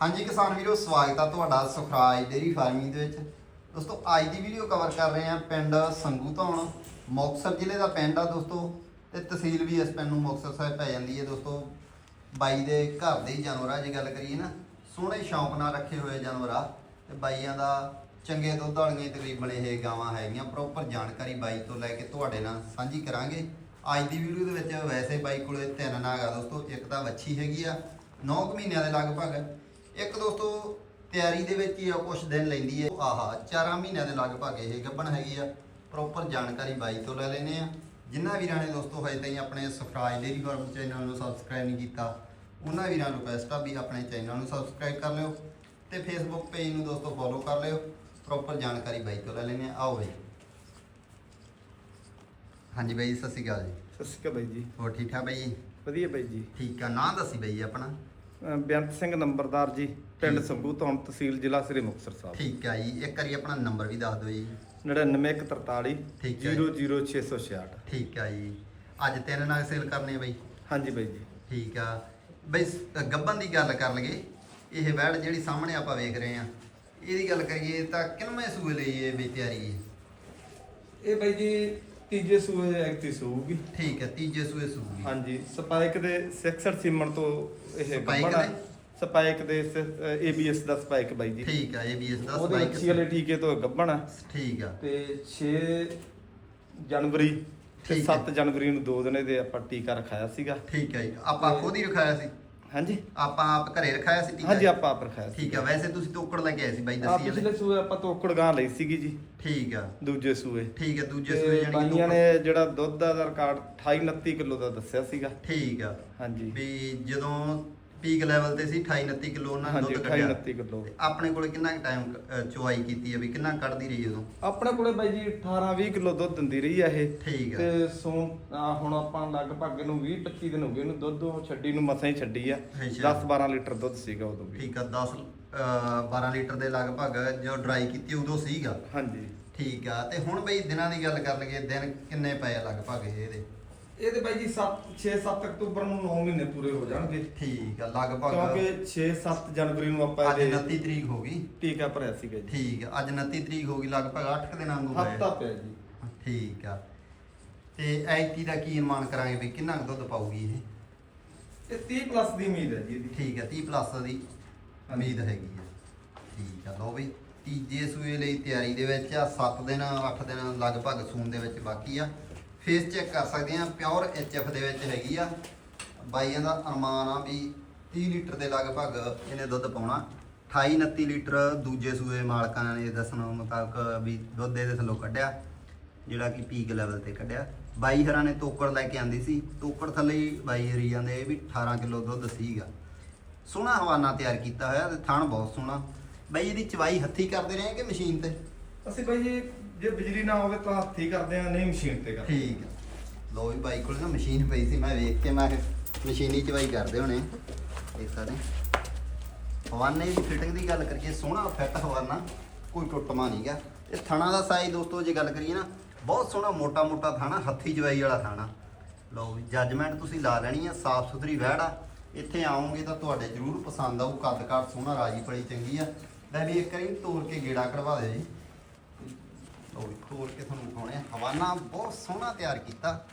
ਹਾਂਜੀ ਕਿਸਾਨ ਵੀਰੋ, ਸਵਾਗਤ ਆ ਤੁਹਾਡਾ ਸੁਖਰਾਜ ਡੇਰੀ ਫਾਰਮਿੰਗ ਦੇ ਵਿੱਚ। ਦੋਸਤੋ, ਅੱਜ ਦੀ ਵੀਡੀਓ ਕਵਰ ਕਰ ਰਹੇ ਆ ਪਿੰਡ ਸੰਗੂ ਧੌਣ, ਮੁਕਤਸਰ ਜ਼ਿਲ੍ਹੇ ਦਾ ਪਿੰਡ ਆ ਦੋਸਤੋ, ਤੇ ਤਹਿਸੀਲ ਵੀ ਇਸ ਪਿੰਡ ਨੂੰ ਮੁਕਤਸਰ ਸਾਹਿਬ ਪੈ ਜਾਂਦੀ ਹੈ ਦੋਸਤੋ। ਬਾਈ ਦੇ ਘਰ ਦੇ ਹੀ ਜਾਨਵਰ ਆ ਜੇ ਗੱਲ ਕਰੀਏ ਨਾ, ਸੋਹਣੇ ਸ਼ੌਂਕ ਨਾਲ ਰੱਖੇ ਹੋਏ ਜਾਨਵਰ ਆ, ਤੇ ਬਾਈਆਂ ਦਾ ਚੰਗੇ ਦੁੱਧ ਵਾਲੀਆਂ ਤਕਰੀਬਨ ਇਹ ਗਾਵਾਂ ਹੈਗੀਆਂ। ਪ੍ਰੋਪਰ ਜਾਣਕਾਰੀ ਬਾਈ ਤੋਂ ਲੈ ਕੇ ਤੁਹਾਡੇ ਨਾਲ ਸਾਂਝੀ ਕਰਾਂਗੇ। ਅੱਜ ਦੀ ਵੀਡੀਓ ਦੇ ਵਿੱਚ ਵੈਸੇ ਬਾਈ ਕੋਲੇ ਤਿੰਨ ਨਾਗ ਆ ਦੋਸਤੋ, ਇੱਕ ਤਾਂ ਵੱਛੀ ਹੈਗੀ ਆ 9 ਮਹੀਨਿਆਂ ਦੇ ਲਗਭਗ। ਇੱਕ ਦੋਸਤੋ ਤਿਆਰੀ ਦੇ ਵਿੱਚ ਹੀ ਆ ਕੁਝ ਦਿਨ ਲੈਂਦੀ ਹੈ। ਆਹਾ 4 ਮਹੀਨਿਆਂ ਦੇ ਲਗਭਗ ਇਹ ਗੱਭਣ ਹੈਗੀ ਆ। ਪ੍ਰੋਪਰ ਜਾਣਕਾਰੀ ਬਾਈ ਤੋਂ ਲੈ ਲੈਨੇ ਆ ਜਿਨ੍ਹਾਂ ਵੀਰਾਂ ਨੇ ਦੋਸਤੋ ਹਜੇ ਤਾਈਂ ਆਪਣੇ ਸਫਰਾਜ ਡੇਰੀ ਫਾਰਮ ਚੈਨਲ ਨੂੰ ਸਬਸਕ੍ਰਾਈਬ ਨਹੀਂ ਕੀਤਾ ਉਹਨਾਂ ਵੀਰਾਂ ਨੂੰ ਰਿਕਵੈਸਟ ਆ ਵੀ ਆਪਣੇ ਚੈਨਲ ਨੂੰ ਸਬਸਕ੍ਰਾਈਬ ਕਰ ਲਿਓ ਤੇ ਫੇਸਬੁੱਕ ਪੇਜ ਨੂੰ ਦੋਸਤੋ ਫੋਲੋ ਕਰ ਲਿਓ। ਪ੍ਰੋਪਰ ਜਾਣਕਾਰੀ ਬਾਈ ਤੋਂ ਲੈ ਲੈਨੇ ਆਓ ਬਾਈ। ਹਾਂਜੀ ਬਾਈ ਸਤਿ ਸ਼੍ਰੀ ਅਕਾਲ ਜੀ। ਸਤਿ ਸ਼੍ਰੀ ਅਕਾਲ ਬਾਈ ਜੀ। ਹੋਰ ਠੀਕ ਠਾਕ ਬਾਈ ਵਧੀਆ ਬਾਈ ਜੀ। ਠੀਕ ਆ ਨਾਂ ਦੱਸੀ ਬਾਈ ਆਪਣਾ। ਬੇਅੰਤ ਸਿੰਘ ਨੰਬਰਦਾਰ ਜੀ ਪਿੰਡ। ਸੰਭੂ ਧੌਣ ਤਹਿਸੀਲ ਜ਼ਿਲ੍ਹਾ ਸ੍ਰੀ ਮੁਕਤਸਰ ਸਾਹਿਬ। ਠੀਕ ਆ ਜੀ ਇੱਕ ਵਾਰੀ ਆਪਣਾ ਨੰਬਰ ਵੀ ਦੱਸ ਦਿਓ ਜੀ। 99143 ਠੀਕ ਹੈ। 00666 ਠੀਕ ਆ ਜੀ। ਅੱਜ ਤਿੰਨ ਨਾਗ ਸੇਲ ਕਰਨੇ ਆ ਬਾਈ। ਹਾਂਜੀ ਬਾਈ ਜੀ। ਠੀਕ ਆ। ਬਈ ਸ- ਗੱਭਣ ਦੀ ਗੱਲ ਕਰ ਲਈਏ ਇਹ ਵੈੜ ਜਿਹੜੀ ਸਾਹਮਣੇ ਆਪਾਂ ਵੇਖ ਰਹੇ ਆ ਇਹਦੀ ਗੱਲ ਕਰੀਏ ਤਾਂ ਕਿੰਨਵੇਂ ਸੂਏ ਲਈ ਇਹ ਵੀ ਤਿਆਰੀ ਹੈ? ਇਹ ਬਾਈ ਜੀ ਤੀਜੇ ਸੂਏ ਐਕਟੀ ਸੂਗੀ। ਠੀਕ ਹੈ ਤੀਜੇ ਸੂਏ ਸੂਗੀ। ਹਾਂਜੀ ਸਪਾਈਕ ਦੇ 66 ਸੀਮਨ ਤੋਂ ਇਹ ਸਪਾਈਕ। ਦੇ? ਸਪਾਈਕ ਦੇ ABS ਦਾ ਸਪਾਈਕ ਬਾਈ ਜੀ। ਠੀਕ ਆ ABS ਦਾ ਉਹਦੇ spike ਅੱਛੀ ਵਾਲੇ ਟੀਕੇ ਤੋਂ ਗੱਭਣ ਆ। ਠੀਕ ਆ। ਤੇ 6 ਜਨਵਰੀ ਤੇ ਠੀਕ ਹੈ। 7 ਜਨਵਰੀ ਨੂੰ ਦੋ ਦਿਨੇ ਦੇ ਆਪਾਂ ਟੀਕਾ ਰਖਾਇਆ ਸੀਗਾ। ਠੀਕ ਹੈ ਜੀ। ਆਪਾਂ ਖੁਦ ਹੀ ਰਖਾਇਆ ਸੀ? ਹਾਂਜੀ? ਆਪਾਂ ਆਪ ਘਰੇ ਰਖਾਇਆ ਸੀ ਟੀਕਾ ਹਾਂਜੀ ਆਪਾਂ ਆਪ ਰਖਾਇਆ ਸੀ ਠੀਕ ਆ ਵੈਸੇ ਤੁਸੀਂ ਤੋਕੜ ਲੈ ਕੇ ਆਏ ਸੀ ਬਾਈ ਆ ਦੱਸੀ ਪਿਛਲੇ ਸੂਏ ਆਪਾਂ ਤੋਕੜ ਗਾਂ ਲਈ ਸੀਗੀ ਜੀ। ਠੀਕ ਆ। ਦੂਜੇ ਸੂਏ। ਠੀਕ ਆ ਦੂਜੇ ਸੂਏ ਜਾਨੀ ਬਾਈਆਂ ਤੋਕੜ- ਨੇ ਜਿਹੜਾ ਦੁੱਧ ਦਾ ਰਿਕਾਰਡ 28 29 ਕਿਲੋ ਦਾ ਦੱਸਿਆ ਸੀਗਾ। ਠੀਕ ਆ। ਹਾਂਜੀ। ਵੀ ਜਦੋਂ ਪੀਕ ਲੈਵਲ ਤੇ ਸੀ 28 29 ਕਿਲੋ ਉਹਨਾਂ ਨੇ ਹਾਂਜੀ ਦੁੱਧ 28 ਕੱਢਿਆ। 29 ਕਿਲੋ। ਤੇ ਆਪਣੇ ਕੋਲੇ ਕਿੰਨਾ ਟਾਈਮ ਚੁਆਈ ਕੀਤੀ ਹੈ ਵੀ ਕਿੰਨਾ ਕੱਢਦੀ ਰਹੀ ਉਦੋਂ? ਆਪਣੇ ਕੋਲੇ ਬਾਈ ਜੀ 18 20 ਕਿਲੋ ਦੁੱਧ ਦਿੰਦੀ ਰਹੀ ਆ ਇਹ। ਠੀਕ ਆ। ਤੇ ਸੋ ਆ ਹੁਣ ਆਪਾਂ ਲਗਭਗ ਇਹਨੂੰ 20 25 ਦਿਨ ਹੋ ਗਏ ਇਹਨੂੰ ਦੁੱਧ ਉਹ ਛੱਡੀ ਨੂੰ ਮਸਾਂ ਹੀ ਛੱਡੀ ਆ। ਅੱਛਾ। 10 12 ਲੀਟਰ ਦੁੱਧ ਸੀਗਾ ਉਦੋਂ ਵੀ। ਠੀਕ ਆ 10 ਅਹ 12 ਲੀਟਰ ਦੇ ਲਗਭਗ ਜੋ ਡਰਾਈ ਕੀਤੀ ਉਦੋਂ ਸੀਗਾ। ਹਾਂਜੀ। ਠੀਕ ਆ ਤੇ ਹੁਣ ਬਈ ਦਿਨਾਂ ਦੀ ਗੱਲ ਕਰ ਲਈਏ ਦਿਨ ਕਿੰਨੇ ਪਏ ਆ ਲਗਭਗ ਇਹਦੇ ਇਹਦੇ ਬਾਈ ਜੀ 7 6 7 ਅਕਤੂਬਰ ਨੂੰ 9 ਮਹੀਨੇ ਪੂਰੇ ਹੋ ਜਾਣਗੇ। ਠੀਕ ਆ ਲਗਭਗ ਕਿਉਂਕਿ 6 7 ਜਨਵਰੀ ਨੂੰ ਆਪਾਂ ਅੱਜ ਇਹਦੇ 29 ਤਰੀਕ ਹੋ ਗਈ। ਟੀਕਾ ਭਰਿਆ ਸੀਗਾ ਜੀ। ਠੀਕ ਆ ਅੱਜ 29 ਤਰੀਕ ਹੋ ਗਈ ਲਗਭਗ 8 ਦਿਨਾਂ ਵਾਂਗੂ ਹਫਤਾ ਪਿਆ ਜੀ। ਠੀਕ ਆ। ਤੇ ਐਤੀ ਦਾ ਕੀ ਅਨੁਮਾਨ ਕਰਾਂਗੇ ਵੀ ਕਿੰਨਾ ਕੁ ਦੁੱਧ ਪਾਊਗੀ ਇਹ? ਇਹ 30 ਪਲੱਸ ਦੀ ਉਮੀਦ ਹੈ ਜੀ ਇਹਦੀ। ਠੀਕ ਹੈ 30 ਪਲੱਸ ਦੀ ਉਮੀਦ ਹੈਗੀ ਹੈ ਠੀਕ ਆ ਲਓ ਬਈ ਤੀਜੇ ਸੂਏ ਲਈ ਤਿਆਰੀ ਦੇ ਵਿੱਚ ਆ 7 ਦਿਨ 8 ਦਿਨ ਲਗਭਗ ਸੂਣ ਦੇ ਵਿੱਚ ਬਾਕੀ ਆ। ਫੇਸ ਚੈੱਕ ਕਰ ਸਕਦੇ ਆ ਪਿਓਰ ਐਚਐਫ ਦੇ ਵਿੱਚ ਹੈਗੀ ਆ। ਬਾਈਆਂ ਦਾ ਅਨੁਮਾਨ ਆ ਵੀ 30 ਲੀਟਰ ਦੇ ਲਗਭਗ ਇਹਨੇ ਦੁੱਧ ਪਾਉਣਾ। 28 29 ਲੀਟਰ ਦੂਜੇ ਸੂਏ ਮਾਲਕਾਂ ਨੇ ਦੱਸਣ ਮੁਤਾਬਕ ਵੀ ਦੁੱਧ ਇਹਦੇ ਥੱਲੋਂ ਕੱਢਿਆ, ਜਿਹੜਾ ਕਿ ਪੀਕ ਲੈਵਲ ਤੇ ਕੱਢਿਆ। ਬਾਈ ਹਰਾਂ ਨੇ ਤੋਕੜ ਲੈ ਕੇ ਆਂਦੀ ਸੀ। ਤੋਕੜ ਥੱਲੇ ਹੀ ਬਾਈ ਹਰੀ ਜਾਂਦੇ ਵੀ 18 ਕਿਲੋ ਦੁੱਧ ਸੀਗਾ। ਸੋਹਣਾ ਹਵਾਨਾ ਤਿਆਰ ਕੀਤਾ ਹੋਇਆ ਤੇ ਥਣ ਬਹੁਤ ਸੋਹਣਾ। ਬਾਈ ਇਹਦੀ ਚਵਾਈ ਹੱਥੀ ਕਰਦੇ ਰਹੇ ਕਿ ਮਸ਼ੀਨ ਤੇ? ਅਸੀਂ ਬਾਈ ਜੀ ਜੇ ਬਿਜਲੀ ਨਾ ਹੋਵੇ ਤਾਂ ਹੱਥੀ ਕਰਦੇ ਆ, ਨਹੀਂ ਮਸ਼ੀਨ ਤੇ ਕਰਦੇ। ਠੀਕ ਆ। ਲਓ ਵੀ ਬਾਈ ਕੋਲ ਨਾ ਮਸ਼ੀਨ ਪਈ ਸੀ, ਮੈਂ ਵੇਖ ਕੇ, ਮੈਂ ਕਿਹਾ ਮਸ਼ੀਨੀ ਚਵਾਈ ਕਰਦੇ ਹੋਣੇ। ਦੇਖ ਸਕਦੇ ਹਵਾਨੇ ਦੀ ਫਿਟਿੰਗ ਦੀ ਗੱਲ ਕਰੀਏ, ਸੋਹਣਾ ਫਿੱਟ ਹਵਾਨਾ ਕੋਈ ਟੁੱਟਮਾ ਨਹੀਂਗਾ ਇਹ ਥਣਾ ਦਾ ਸਾਈਜ਼ ਦੋਸਤੋ, ਜੇ ਗੱਲ ਕਰੀਏ ਨਾ, ਬਹੁਤ ਸੋਹਣਾ ਮੋਟਾ ਮੋਟਾ ਥਾਣਾ, ਹੱਥੀ ਜਵਾਈ ਵਾਲਾ ਥਾਣਾ। ਲਓ ਵੀ ਜੱਜਮੈਂਟ ਤੁਸੀਂ ਲਾ ਲੈਣੀ ਆ ਸਾਫ਼ ਸੁਥਰੀ ਵਹਿੜ। ਆ ਇੱਥੇ ਆਉਂਗੇ ਤਾਂ ਤੁਹਾਡੇ ਜ਼ਰੂਰ ਪਸੰਦ ਆਊ ਕੱਦ ਕਾਠ ਸੋਹਣਾ ਰਾਜੀ ਪੜੀ ਚੰਗੀ ਆ। ਲੈ ਵੀ ਇੱਕ ਵਾਰੀ ਤੋੜ ਕੇ ਗੇੜਾ ਕਢਵਾ ਦਿਓ ਜੀ। ਲਓ ਵੀ ਤੋੜ ਕੇ ਤੁਹਾਨੂੰ ਵਿਖਾਉਣੇ ਆ। ਹਵਾਨਾ ਬਹੁਤ ਸੋਹਣਾ ਤਿਆਰ ਕੀਤਾ।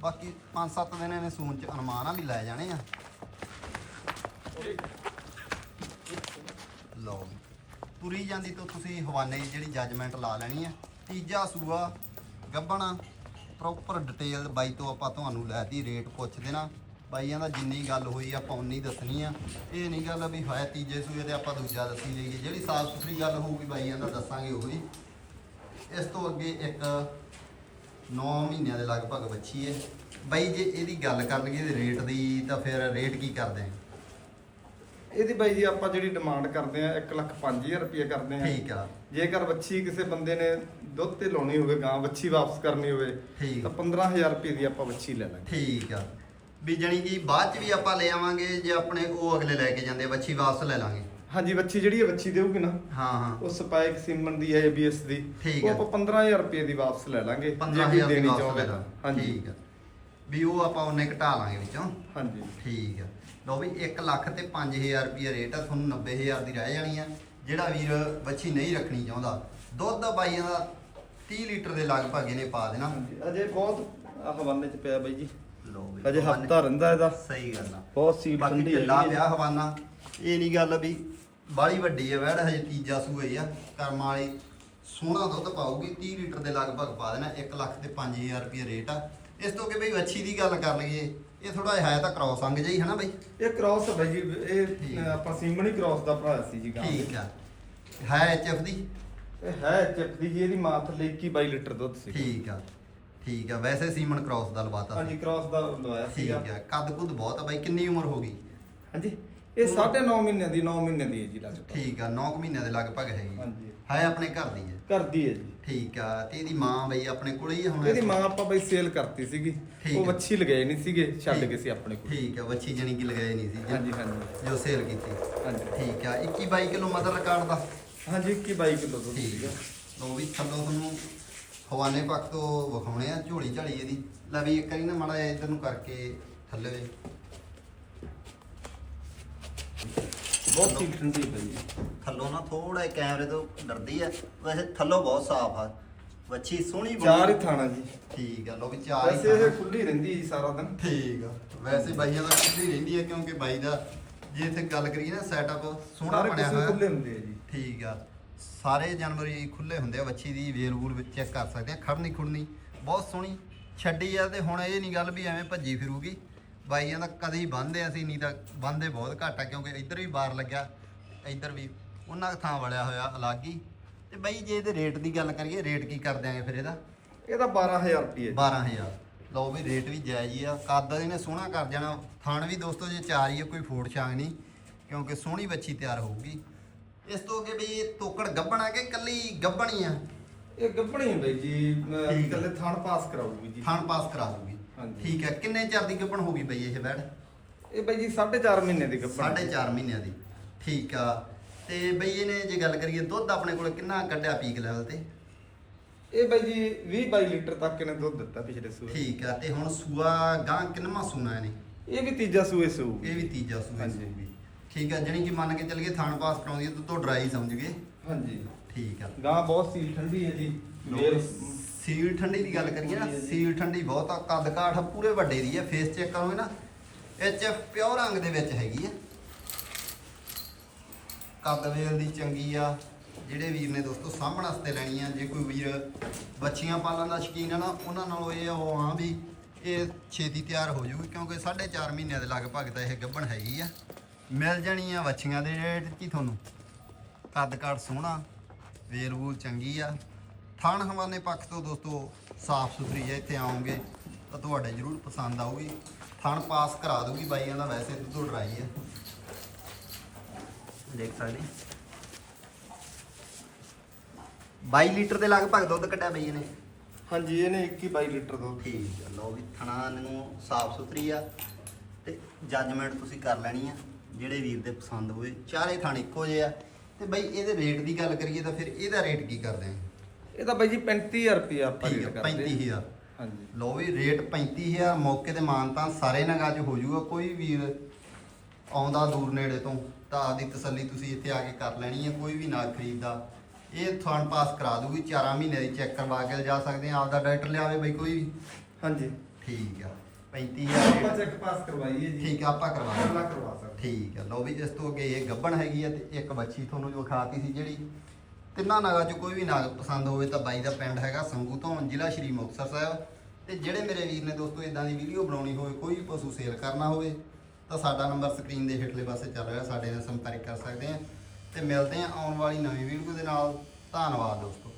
ਬਾਕੀ 5-7 ਦਿਨ ਇਹਨੇ ਸੂਨ ਚ ਅਨੁਮਾਨ ਆ ਵੀ ਲੈ ਜਾਣੇ ਆ। ਲਓ ਵੀ। ਤੁਰੀ ਜਾਂਦੀ ਤੋਂ ਤੁਸੀਂ ਹਵਾਨੇ ਦੀ ਜਿਹੜੀ ਜੱਜਮੈਂਟ ਲਾ ਲੈਣੀ ਹੈ ਤੀਜਾ ਸੂਆ ਗੱਬਣਾ। ਪ੍ਰੋਪਰ ਡਿਟੇਲ ਬਾਈ ਤੋਂ ਆਪਾਂ ਤੁਹਾਨੂੰ ਲੈਤੀ ਰੇਟ ਪੁੱਛ ਦੇਣਾ। ਬਾਈਆਂ ਦਾ ਜਿੰਨੀ ਗੱਲ ਹੋਈ ਆਪਾਂ ਉਨੀ ਦੱਸਣੀ ਆ। ਇਹ ਨਹੀਂ ਗੱਲ ਵੀ ਹੋਇਆ ਤੀਜੇ ਸੂਏ ਤੇ ਆਪਾਂ ਦੂਜਾ ਦੱਸੀ ਜਾਈਏ। ਜਿਹੜੀ ਸਾਫ਼ ਸੁਥਰੀ ਗੱਲ ਹੋਊਗੀ ਬਾਈਆਂ ਦਾ ਦੱਸਾਂਗੇ ਉਹੀ। ਇਸ ਤੋਂ ਅੱਗੇ ਇੱਕ 9 ਮਹੀਨਿਆਂ ਦੇ ਲਗਭਗ ਬੱਚੀ ਹੈ ਬਾਈ ਜੇ ਇਹਦੀ ਗੱਲ ਕਰ ਲਈਏ ਇਹਦੇ ਰੇਟ ਦੀ ਤਾਂ ਫਿਰ ਰੇਟ ਕੀ ਕਰਦੇ ਆ ਇਹਦੀ ਬਾਈ ਜੀ ਆਪਾਂ ਜਿਹੜੀ ਡਿਮਾਂਡ ਕਰਦੇ ਆ 1 ਲੱਖ 5000 ਰੁਪਏ ਕਰਦੇ ਆ। ਠੀਕ ਆ। ਜੇਕਰ ਬੱਚੀ ਕਿਸੇ ਬੰਦੇ ਨੇ ਦੁੱਧ ਤੇ ਲਾਉਣੀ ਹੋਵੇ ਗਾਂ ਬੱਚੀ ਵਾਪਸ ਕਰਨੀ ਹੋਵੇ ਤਾਂ 15000 ਰੁਪਏ ਦੀ ਆਪਾਂ ਬੱਚੀ ਲੈ ਲਾਂਗੇ। ਠੀਕ ਆ। ਵੀ ਜਾਣੀ ਕਿ ਬਾਅਦ ਚ ਵੀ ਆਪਾਂ ਲੈ ਆਵਾਂਗੇ ਜੇ ਆਪਣੇ ਉਹ ਅਗਲੇ ਲੈ ਕੇ ਜਾਂਦੇ ਬੱਚੀ ਵਾਪਸ ਲੈ ਲਾਂਗੇ। ਹਾਂਜੀ ਬੱਚੀ ਜਿਹੜੀ ਹੈ ਬੱਚੀ ਦੇਊਗੀ ਨਾ ਹਾਂ ਹਾਂ। ਉਹ ਸਪਾਈਕ ਸੀਮਨ ਦੀ ਹੈ ABS ਦੀ। ਠੀਕ ਉਹ ਹੈ। ਆਪਾਂ 15000 ਰੁਪਏ ਦੀ ਵਾਪਸ ਲੈ ਲਾਂਗੇ ਜੇ 15000 ਕੋਈ ਦੀ ਦੇਣੀ ਤਾਂ ਲਾਂ ਹਾਂਜੀ। ਠੀਕ ਆ ਵੀ ਉਹ ਆਪਾਂ ਉਹਨੇ ਘਟਾ ਲਾਂਗੇ ਵਿੱਚੋਂ। ਹਾਂਜੀ। ਠੀਕ ਆ ਲਓ ਵੀ 1 ਲੱਖ ਤੇ 5000 ਰੁਪਏ ਰੇਟ ਆ ਤੁਹਾਨੂੰ 90000 ਦੀ ਰਹਿ ਜਾਣੀ ਆ। ਜਿਹੜਾ ਵੀਰ ਬੱਚੀ ਨਹੀਂ ਰੱਖਣੀ ਚਾਹੁੰਦਾ ਦੁੱਧ ਬਾਈਆਂ ਦਾ 30 ਲੀਟਰ ਦੇ ਲਗਭਗ ਇਹਨੇ ਪਾ ਦੇਣਾ। ਹਾਂਜੀ। ਅਜੇ ਬਹੁਤ ਆਹ ਹਵਾਨੇ ਚ ਪਿਆ ਬਾਈ ਜੀ। ਲਓ ਵੀ ਅਜੇ ਹਵਾਨੇ- ਹਫਤਾ ਰਹਿੰਦਾ ਇਹਦਾ। ਸਹੀ ਗੱਲ ਆ। ਬਹੁਤ ਸੀਟ ਬਾਕੀ ਠੰਡੀ ਢਿੱਲਾ ਹੈਗੀ ਪਿਆ ਹਵਾਨਾ। ਇਹ ਨਹੀਂ ਗੱਲ ਵੀ ਬਾਲੀ ਵੱਡੀ ਹੈ ਵੈੜ ਹਜੇ ਤੀਜਾ ਹੀ ਆ। ਕਰਮ ਵਾਲੀ ਸੋਹਣਾ ਦੁੱਧ ਪਾਊਗੀ 30 ਲੀਟਰ ਦੇ ਲਗਭਗ ਪਾ ਦੇਣਾ 1 ਲੱਖ ਤੇ 5000 ਰੁਪਏ ਰੇਟ ਆ। ਇਸ ਤੋਂ ਕਿ ਬਈ ਵੱਛੀ ਦੀ ਗੱਲ ਕਰ ਲਈਏ ਇਹ ਥੋੜਾ ਹੈ ਤਾਂ ਕ੍ਰੋਸ ਅੰਗ ਜਿਹਾ ਹੀ ਹਨਾ ਬਈ? ਇਹ ਕ੍ਰਾਸ ਹੈ ਬਾਈ ਜੀ ਇਹ ਠੀਕ। ਆਪਾਂ ਸੀਮਣੀ ਕ੍ਰਾਸ ਦਾ ਭਰਾ ਸੀ ਜੀ ਗਾਂ। ਠੀਕ ਆ। ਹੈ ਐਚਐਫ ਦੀ? ਇਹ ਹੈ ਚਿਪ ਦੀ ਜੀ ਇਹਦੀ ਮਾਂ ਥੱਲੇ 21 22 ਲੀਟਰ ਦੁੱਧ ਸੀ ਠੀਕ ਆ ਠੀਕ ਆ। ਵੈਸੇ ਸੀਮਨ ਕ੍ਰੋਸ ਦਾ ਲਵਾਤਾ ਹਾਂਜੀ ਕ੍ਰਾਸ ਦਾ ਲਵਾਇਆ ਠੀਕ ਸੀਗਾ। ਆ। ਕੱਦ ਕੁੱਦ ਬਹੁਤ ਆ ਬਾਈ ਕਿੰਨੀ ਉਮਰ ਹੋ ਗਈ? ਹਾਂਜੀ? ਇਹ 9.5 ਮਹੀਨੇ ਦੀ 9 ਮਹੀਨੇ ਦੀ ਹੈ ਜੀ ਲਗਭਗ ਠੀਕ ਆ 9 ਮਹੀਨਿਆਂ ਦੇ ਲਗਭਗ ਹੈਗੀ ਹਾਂਜੀ। ਹੈ ਆਪਣੇ ਘਰ ਦੀ ਹੈ? ਘਰ ਦੀ ਹੈ ਜੀ। ਠੀਕ ਆ ਤੇ ਇਹਦੀ ਮਾਂ ਬਈ ਆਪਣੇ ਕੋਲੇ ਹੀ ਹੁਣ? ਇਹਦੀ ਮਾਂ ਆਪਾਂ ਬਈ ਸੇਲ ਕਰਤੀ ਸੀਗੀ। ਠੀਕ ਉਹ ਹੈ। ਵੱਛੀ ਲਗਾਏ ਨਹੀਂ ਸੀਗੇ ਛੱਡ ਠੀਕ। ਗਏ ਸੀ ਆਪਣੇ ਕੋਲ। ਠੀਕ ਆ ਵੱਛੀ ਜਣੀ ਕਿ ਲਗਾਏ ਨਹੀਂ ਸੀ। ਹਾਂਜੀ ਹਾਂਜੀ। ਜੋ ਸੇਲ ਕੀਤੀ। ਹਾਂਜੀ। ਠੀਕ ਆ 21 22 ਕਿਲੋ ਮਦਰ ਰਿਕਾਰਡ ਦਾ? ਹਾਂਜੀ 21 22 ਕਿਲੋ ਦੁੱਧ ਠੀਕ ਸੀਗਾ। ਆ। ਲੋ ਵੀ ਥੱਲੋਂ ਤੁਹਾਨੂੰ ਹਵਾਨੇ ਪੱਕ ਤੋਂ ਵਿਖਾਉਣੇ ਆ ਝੋਲੀ ਝਾਲੀ ਇਹਦੀ। ਲੈ ਵੀ ਇੱਕ ਵਾਰੀ ਨਾ ਮਾੜਾ ਜਿਹਾ ਇੱਧਰ ਨੂੰ ਕਰਕੇ ਥੱਲੇ ਵੇ ਬਹੁਤ ਸੀਟ ਠੰਡੀ ਜੀ ਥੱਲੋਂ ਨਾ ਥੋੜਾ ਕੈਮਰੇ ਤੋਂ ਡਰਦੀ ਆ ਵੈਸੇ ਥੱਲੋਂ ਬਹੁਤ ਸਾਫ਼ ਆ। ਵੱਛੀ ਸੋਹਣੀ ਬਣੀ ਚਾਰ ਹੀ ਥਾਣਾ ਜੀ। ਠੀਕ ਆ ਲੋ ਵੀ ਚਾਰ ਹੀ ਵੈਸੇ ਇਹ ਥਾਣਾ। ਖੁੱਲੀ ਰਹਿੰਦੀ ਜੀ ਸਾਰਾ ਦਿਨ। ਠੀਕ ਆ। ਵੈਸੇ ਬਾਈਆਂ ਦਾ ਖੁੱਲੀ ਰਹਿੰਦੀ ਹੈ ਕਿਉਂਕਿ ਬਾਈ ਦਾ ਜੇ ਇੱਥੇ ਗੱਲ ਕਰੀਏ ਨਾ ਸੈਟਅਪ ਸੋਹਣਾ ਸਾਰੇ ਬਣਿਆ ਕਿਸੇ ਹੋਇਆ। ਖੁੱਲੇ ਹੁੰਦੇ ਆ ਜੀ। ਠੀਕ ਆ। ਸਾਰੇ ਜਾਨਵਰ ਖੁੱਲੇ ਹੁੰਦੇ ਆ ਬੱਚੀ ਦੀ ਵੇਲ ਵੂਲ ਵਿੱਚ ਚੈੱਕ ਕਰ ਸਕਦੇ ਆ ਖੜਨੀ ਖੁੜਨੀ ਬਹੁਤ ਸੋਹਣੀ ਛੱਡੀ ਆ ਤੇ ਹੁਣ ਇਹ ਨਹੀਂ ਗੱਲ ਵੀ ਐਵੇਂ ਭੱਜੀ ਫਿਰੂਗੀ। ਬਾਈਆਂ ਦਾ ਕਦੇ ਹੀ ਬੰਨਦੇ ਅਸੀਂ ਨਹੀਂ ਤਾਂ ਬੰਨਦੇ ਬਹੁਤ ਘੱਟ ਆ ਕਿਉਂਕਿ ਇੱਧਰ ਵੀ ਬਾਰ ਲੱਗਿਆ ਇੱਧਰ ਵੀ ਉਹਨਾਂ ਥਾਂ ਵੜਿਆ ਹੋਇਆ ਅਲੱਗ ਹੀ। ਤੇ ਬਾਈ ਜੇ ਇਹਦੇ ਰੇਟ ਦੀ ਗੱਲ ਕਰੀਏ ਰੇਟ ਕੀ ਕਰ ਦਿਆਂਗੇ ਫਿਰ ਇਹਦਾ? ਇਹਦਾ 12000 ਰੁਪਏ 12000 ਲਓ ਵੀ ਰੇਟ ਵੀ ਜਾਇਜ਼ ਹੀ ਆ। ਕੱਦ ਇਹਨੇ ਸੋਹਣਾ ਕਰ ਜਾਣਾ। ਥਣ ਵੀ ਦੋਸਤੋ ਜੇ ਚਾਰ ਹੀ ਆ ਕੋਈ ਫੋੜ ਛਾਂਗ ਨਹੀਂ ਕਿਉਂਕਿ ਸੋਹਣੀ ਬੱਚੀ ਤਿਆਰ ਹੋਊਗੀ। ਇਸ ਤੋਂ ਅੱਗੇ ਵੀ ਇਹ ਤੋਕੜ ਗੱਬਣ ਆ ਕਿ ਕੱਲੀ ਗੱਬਣੀ ਆ? ਇਹ ਗੱਭਣੀ ਹੈ ਬਾਈ ਜੀ। ਅਹ ਹੈ। ਇਕੱਲੇ ਥਾਣ ਪਾਸ ਕਰਾਊਗੀ ਜੀ। ਥਣ ਪਾਸ ਕਰਾ ਦੂਗੀ ਹਾਂਜੀ। ਠੀਕ ਹੈ ਕਿੰਨੇ ਚਿਰ ਦੀ ਗੱਬਣ ਹੋਗੀ ਬਈ ਇਹ ਬੈਡ ਇਹ ਬਾਈ ਜੀ 4.5 ਮਹੀਨੇ ਦੀ ਗੱਭਣ ਸਾਢੇ ਚਾਰ ਮਹੀਨਿਆਂ ਦੀ। ਠੀਕ ਆ। ਤੇ ਬਈ ਇਹਨੇ ਜੇ ਗੱਲ ਕਰੀਏ ਦੁੱਧ ਆਪਣੇ ਕੋਲ ਕਿੰਨਾ ਕੱਢਿਆ ਪੀਕ ਲੈਵਲ ਤੇ? ਇਹ ਬਾਈ ਜੀ 20 22 ਲੀਟਰ ਤੱਕ ਇਹਨੇ ਦੁੱਧ ਦਿੱਤਾ ਪਿਛਲੇ ਸੂਏ। ਠੀਕ ਆ ਤੇ ਹੁਣ ਸੂਆ ਗਾਂ ਕਿੰਨਵਾਂ ਸੂਣਾ ਇਹਨੇ? ਇਹ ਵੀ ਤੀਜਾ ਸੂਏ ਸੂ ਇਹ ਵੀ ਤੀਜਾ ਸੂਆ ਹਾਂਜੀ। ਸੂਗੀ। ਠੀਕ ਆ ਜਣੀ ਕਿ ਮੰਨ ਕੇ ਚੱਲੀਏ ਥਣ ਪਾਸ ਕਰਾਉਂਦੀ ਹੈ ਤੋਂ ਡਰਾਈ ਸਮਝ ਗਏ? ਹਾਂਜੀ। ਠੀਕ ਆ। ਗਾਂ ਬਹੁਤ ਸੀਲ ਠੰਡੀ ਹੈ ਜੀ। ਮੇਲ ਸੀਲ ਠੰਡੀ ਦੀ ਗੱਲ ਕਰੀਏ ਨਾ ਸੀਲ ਠੰਡੀ ਬਹੁਤ ਆ ਕੱਦ ਕਾਠ ਪੂਰੇ ਵੱਡੇ ਦੀ ਹੈ ਫੇਸ ਚੈੱਕ ਕਰੋਗੇ ਨਾ ਐਚ ਐਫ ਪਿਓਰ ਰੰਗ ਦੇ ਵਿੱਚ ਹੈਗੀ ਆ। ਕੱਦ ਵੇਲ ਦੀ ਚੰਗੀ ਆ ਜਿਹੜੇ ਵੀਰ ਨੇ ਦੋਸਤੋ ਸਾਹਮਣ ਵਾਸਤੇ ਲੈਣੀ ਆ ਜੇ ਕੋਈ ਵੀਰ ਬੱਚੀਆਂ ਪਾਲਣ ਦਾ ਸ਼ੌਕੀਨ ਆ ਨਾ ਉਹਨਾਂ ਨਾਲੋਂ ਇਹ ਉਹ ਆ ਵੀ ਇਹ ਛੇਤੀ ਤਿਆਰ ਹੋ ਜਾਊਗੀ ਕਿਉਂਕਿ 4.5 ਮਹੀਨਿਆਂ ਦੇ ਲਗਭਗ ਤਾਂ ਇਹ ਗੱਭਣ ਹੈਗੀ ਆ। ਮਿਲ ਜਾਣੀ ਆ ਬੱਚੀਆਂ ਦੇ ਰੇਟ ਕੀ ਤੁਹਾਨੂੰ। ਕੱਦ ਕਾਠ ਸੋਹਣਾ ਵੇਲ ਵੂਲ ਚੰਗੀ ਆ। ਥਣ ਹਵਾਨੇ ਪੱਖ ਤੋਂ ਦੋਸਤੋ ਸਾਫ਼ ਸੁਥਰੀ ਹੈ ਇੱਥੇ ਆਉਂਗੇ ਤਾਂ ਤੁਹਾਡੇ ਜ਼ਰੂਰ ਪਸੰਦ ਆਊਗੀ। ਥਣ ਪਾਸ ਕਰਾ ਦੂਗੀ ਬਾਈਆਂ ਦਾ ਵੈਸੇ ਦੁੱਧ ਡਰਾਈ ਹੈ। ਦੇਖ ਸਕਦੇ 22 ਲੀਟਰ ਦੇ ਲਗਭਗ ਦੁੱਧ ਕੱਢਿਆ ਬਈ ਇਹਨੇ ਹਾਂਜੀ ਇਹਨੇ 21 22 ਲੀਟਰ ਦੁੱਧ। ਠੀਕ ਆ ਲਓ ਵੀ ਥਣਾ ਨੂੰ ਸਾਫ਼ ਸੁਥਰੀ ਆ ਤੇ ਜੱਜਮੈਂਟ ਤੁਸੀਂ ਕਰ ਲੈਣੀ ਆ ਜਿਹੜੇ ਵੀਰ ਦੇ ਪਸੰਦ ਹੋਏ ਚਾਰੇ ਥਣ ਇੱਕੋ ਜਿਹੇ ਆ। ਤੇ ਬਈ ਇਹਦੇ ਰੇਟ ਦੀ ਗੱਲ ਕਰੀਏ ਤਾਂ ਫਿਰ ਇਹਦਾ ਰੇਟ ਕੀ ਕਰਦੇ ਆ? ਇਹ ਤਾਂ ਬਾਈ ਜੀ 35000 ਰੁਪਏ ਆਪਾਂ ਠੀਕ ਰੇਟ ਆ ਕਰਦੇ 35000 ਹਾਂਜੀ। ਲੋ ਵੀ ਰੇਟ 35000 ਮੌਕੇ ਤੇ ਮਾਨਤਾ ਸਾਰੇ ਨਗਾਂ 'ਚ ਹੋ ਜਾਊਗਾ ਕੋਈ ਵੀਰ ਆਉਂਦਾ ਦੂਰ ਨੇੜੇ ਤੋਂ ਤਾਂ ਆਪਦੀ ਤਸੱਲੀ ਤੁਸੀਂ ਇੱਥੇ ਆ ਕੇ ਕਰ ਲੈਣੀ ਹੈ ਕੋਈ ਵੀ ਨਾਗ ਖਰੀਦਦਾ। ਇਹ ਥਣ ਪਾਸ ਕਰਾ ਦੂਗੀ 4 ਮਹੀਨੇ ਦੀ ਚੈੱਕ ਕਰਵਾ ਕੇ ਜਾ ਸਕਦੇ ਆ ਆਪਦਾ ਡਾਕਟਰ ਲਿਆਵੇ ਬਈ ਕੋਈ ਵੀ। ਹਾਂਜੀ। ਠੀਕ ਆ ਆਪਾਂ 35000 ਚੈੱਕ ਪਾਸ ਕਰਵਾਈਏ ਜੀ। ਠੀਕ ਆ ਆਪਾਂ ਕਰਵਾ ਦਾਂਗੇ। ਕਰਵਾ ਸਕਦੇ ਠੀਕ ਆ ਲਓ ਵੀ ਇਸ ਤੋਂ ਅੱਗੇ ਇਹ ਗੱਬਣ ਹੈਗੀ ਆ ਤੇ ਇੱਕ ਬੱਚੀ ਤੁਹਾਨੂੰ ਜੋ ਖਾਤੀ ਸੀ ਜਿਹੜੀ ਤਿੰਨਾਂ ਨਾਗਾਂ ਚੋਂ ਕੋਈ ਵੀ ਨਾਗ ਪਸੰਦ ਹੋਵੇ ਤਾਂ ਬਾਈ ਦਾ ਪਿੰਡ ਹੈਗਾ ਸੰਗੂ ਤੋਂ, ਜ਼ਿਲ੍ਹਾ ਸ਼੍ਰੀ ਮੁਕਤਸਰ ਸਾਹਿਬ। ਤੇ ਜਿਹੜੇ ਮੇਰੇ ਵੀਰ ਨੇ ਦੋਸਤੋ ਇਦਾਂ ਦੀ ਵੀਡੀਓ ਬਣਾਉਣੀ ਹੋਵੇ, ਕੋਈ ਵੀ ਪਸ਼ੂ ਸੇਲ ਕਰਨਾ ਹੋਵੇ, ਤਾਂ ਸਾਡਾ ਨੰਬਰ ਸਕਰੀਨ ਦੇ ਹੇਠਲੇ ਪਾਸੇ ਚੱਲ ਰਿਹਾ, ਸਾਡੇ ਨਾਲ ਸੰਪਰਕ ਕਰ ਸਕਦੇ ਆ ਤੇ ਮਿਲਦੇ ਆ ਆਉਣ ਵਾਲੀ ਨਵੀਂ ਵੀਡੀਓ ਦੇ ਨਾਲ। ਧੰਨਵਾਦ ਦੋਸਤੋ।